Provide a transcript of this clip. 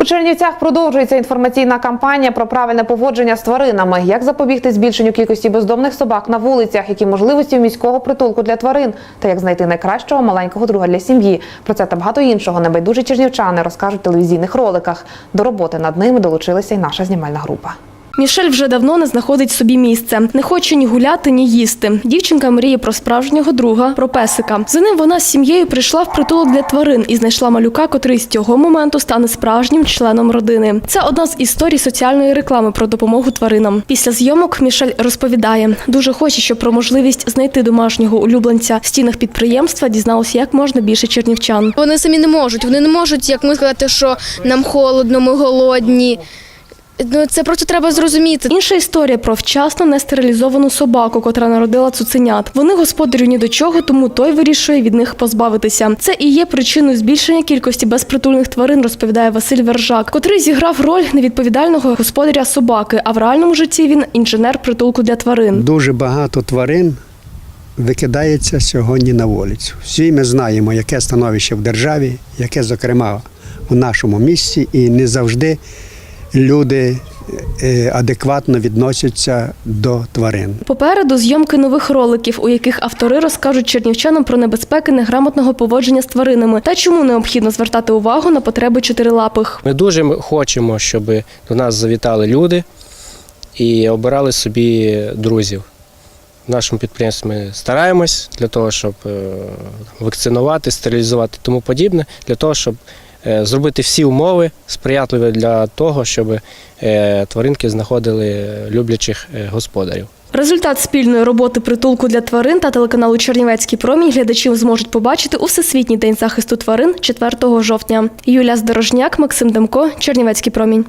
У Чернівцях продовжується інформаційна кампанія про правильне поводження з тваринами, як запобігти збільшенню кількості бездомних собак на вулицях, які можливості в міського притулку для тварин, та як знайти найкращого маленького друга для сім'ї. Про це та багато іншого небайдужі чернівчани розкажуть в телевізійних роликах. До роботи над ними долучилася й наша знімальна група. Мішель вже давно не знаходить собі місце. Не хоче ні гуляти, ні їсти. Дівчинка мріє про справжнього друга, про песика. За ним вона з сім'єю прийшла в притулок для тварин і знайшла малюка, котрий з цього моменту стане справжнім членом родини. Це одна з історій соціальної реклами про допомогу тваринам. Після зйомок Мішель розповідає, дуже хоче, щоб про можливість знайти домашнього улюбленця в стінах підприємства дізналося як можна більше чернівчан. Вони самі не можуть. Вони не можуть, як ми сказати, що нам холодно, ми голодні. Ну це просто треба зрозуміти. Інша історія про вчасно нестерилізовану собаку, котра народила цуценят. Вони господарю ні до чого, тому той вирішує від них позбавитися. Це і є причиною збільшення кількості безпритульних тварин, розповідає Василь Вержак, котрий зіграв роль невідповідального господаря собаки. А в реальному житті він інженер притулку для тварин. Дуже багато тварин викидається сьогодні на вулицю. Всі ми знаємо, яке становище в державі, яке, зокрема, в нашому місті, і не завжди люди е, адекватно відносяться до тварин. Попереду зйомки нових роликів, у яких автори розкажуть чернівчанам про небезпеки неграмотного поводження з тваринами та чому необхідно звертати увагу на потреби чотирилапих. Ми дуже хочемо, щоб до нас завітали люди і обирали собі друзів. В нашому підприємстві ми стараємось для того, щоб е, вакцинувати, стерилізувати тому подібне, для того, щоб зробити всі умови сприятливі для того, щоб е, тваринки знаходили люблячих е, господарів. Результат спільної роботи притулку для тварин та телеканалу Чернівецький промінь глядачів зможуть побачити у Всесвітній день захисту тварин 4 жовтня. Юлія Здорожняк, Максим Демко, Чернівецький промінь.